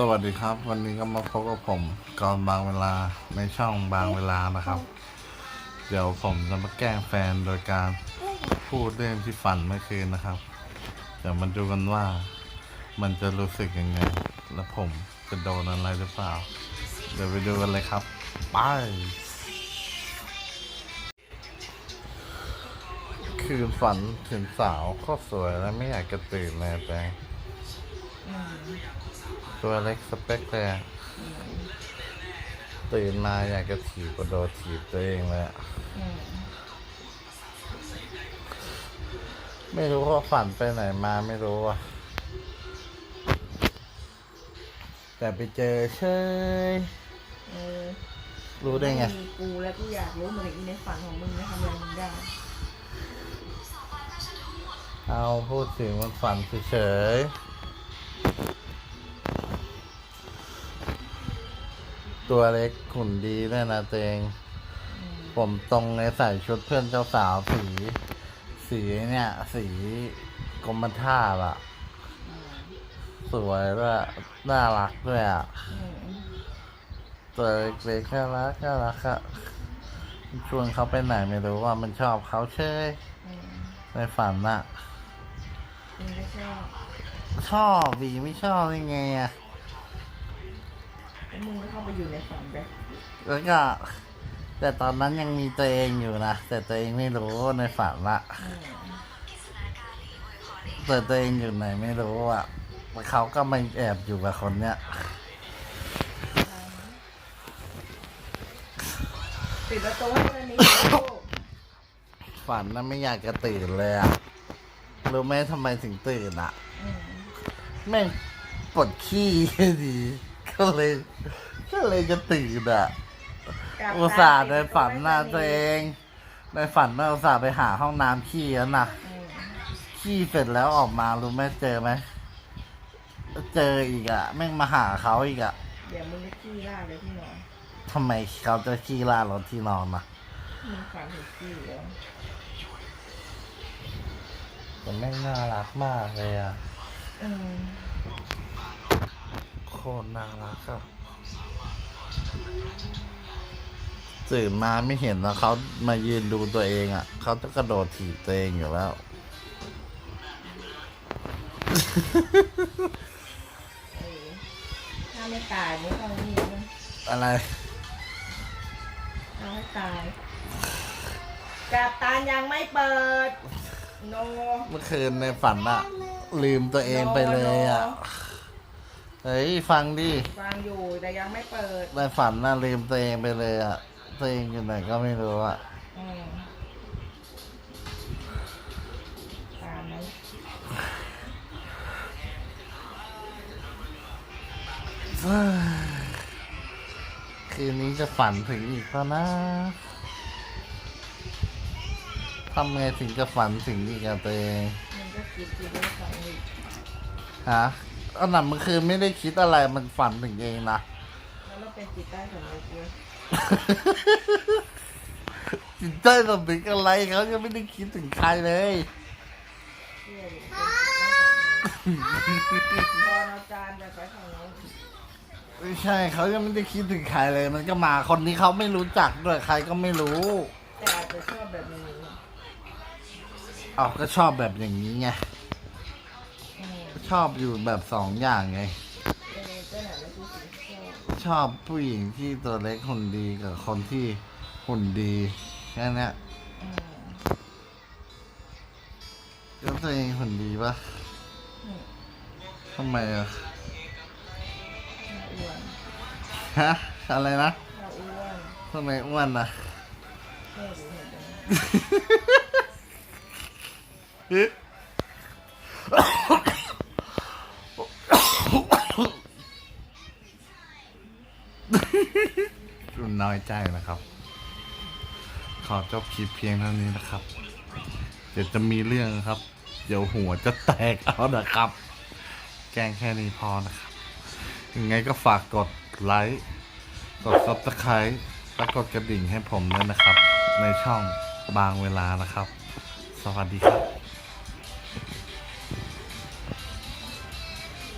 สวัสดีครับ วันนี้ก็มาพบกับผมก่อนบางเวลาในช่องบางเวลานะครับ เดี๋ยวผมจะมาแกล้งแฟนโดยการพูดเรื่องที่ฝันเมื่อคืนนะครับ เดี๋ยวมาดูกันว่ามันจะรู้สึกยังไง และผมจะโดนอะไรหรือเปล่า เดี๋ยวไปดูกันเลยครับไปคืนฝันถึงสาวโคตรสวยแล้วไม่อยากจะตื่นเลยแปง ตัวเล็กสเปคเลยอะตื่นมาอยากจะถีบกระโดดถีบตัวเองเลยอะไม่รู้ว่าฝันไปไหนมาไม่รู้อะแต่ไปเจอเชยเออรู้ได้ไงมีกูแล้วกูอยากรู้เหมือนอีในฝันของมึงนะทำอะไรมึงได้เอาพูดถึงมันฝันเฉยๆ ตัวเล็กขุนดีด้วยนะตัวเอง ผมตรงในใส่ชุดเพื่อนเจ้าสาวสี สีเนี่ย สีกรมท่าบอะสวยด้วย น่ารักด้วยอะอืมตัวเล็กๆน่ารักน่ารักอะชวนเขาไปไหนไม่รู้ว่ามันชอบเขาเชยอืมในฝันอะมึงก็ชอบชอบวีไม่ชอบยังไงอะ แล้วมึงก็เข้าไปอยู่ในฝันแบบแล้วก็ แต่ตอนนั้นยังมีตัวเองอยู่นะ แต่ตัวเองไม่รู้ในฝันละอืมแต่ตัวเองอยู่ไหนไม่รู้อะเขาก็มาแอบอยู่กับคนเนี้ยปิดประตูให้มันนี้ลูกฝันน่ะไม่อยากจะตื่นเลยอะ รู้ไหมทำไมถึงตื่นอะ อืม แม่งปวดขี้ดี ก็เลยก็เลยจะตื่นอะกลับอุตส่าห์ในปิดประฝันน่ะให้ตัวเองในฝันน่ะอุตส่าห์ไปหาห้องน้ำขี้แล้วนะอืมขี้เสร็จแล้วออกมารู้ไหมเจอไหมเจออีกอะ แม่งมาหาเขาอีกอะเดี๋ยวมึงจะขี้ราดเลยที่นอนทำไมเขาจะขี้ลาดรถที่นอนอะมึงฝันถึงขี้แล้วแต่แม่งน่ารักมากเลยอะ อืมโค ตรน่ารักอะตื่นมาไม่เห็นแล้วเขามายืนดูตัวเองอะ เขาจะกระโดดถีบตัวเองอยู่แล้วเออถ้าไม่ตายไม่ต้องนี่นะอะไรเอาให้ตายกับตานยังไม่เปิด โน เมื่อคืนในฝันอะลืมตัวเองไปเลยอะ เฮ้ยฟังดิฟังอยู่แต่ยังไม่เปิดในฝันน่ะลืมตัวเองไปเลยอะตัวเองอยู่ไหนก็ไม่รู้อะอืมตามนั้นคืนนี้จะฝันถึงอีกแล้วนะทำไงถึงจะฝันถึงอีกอะตัวเองมันก็คิดอยู่ด้วยฝังอีกฮะ อันนั้นเมื่อคืนไม่ได้คิดอะไรมันฝันถึงเองนะ แล้วเราเป็นจิตใต้สำนึกเลยจิตใจสำนึกอะไรเขายังไม่ได้คิดถึงใครเลย เชื่อดิเป็นจิตใต้สำนึกตอนเอาจานแบบไปฝั่งโน้นไม่ใช่เขายังไม่ได้คิดถึงใครเลย มันก็มาคนนี้เขาไม่รู้จักด้วยใครก็ไม่รู้แต่อาจจะชอบแบบนี้ เอาก็ชอบแบบอย่างนี้ไงอืม ชอบอยู่แบบสองอย่างไง ชอบผู้หญิงที่ตัวเล็กหุ่นดีกับคนที่หุ่นดีแค่เนี้ยอืมแล้วตัวเองหุ่นดีปะทำไมอะฮะอะไรนะทำไมอ้วนอะ ไม่รู้เหมือ น้อยใจนะครับ ขอจบคลิปเพียงเท่านี้นะครับ เดี๋ยวจะมีเรื่องครับ เดี๋ยวหัวจะแตกเอานะครับ แกงแค่นี้พอนะครับ ยังไงก็ฝากกดไลค์กด subscribe และกดกระดิ่งให้ผมด้วยนะครับ ในช่องบางเวลานะครับ สวัสดีครับ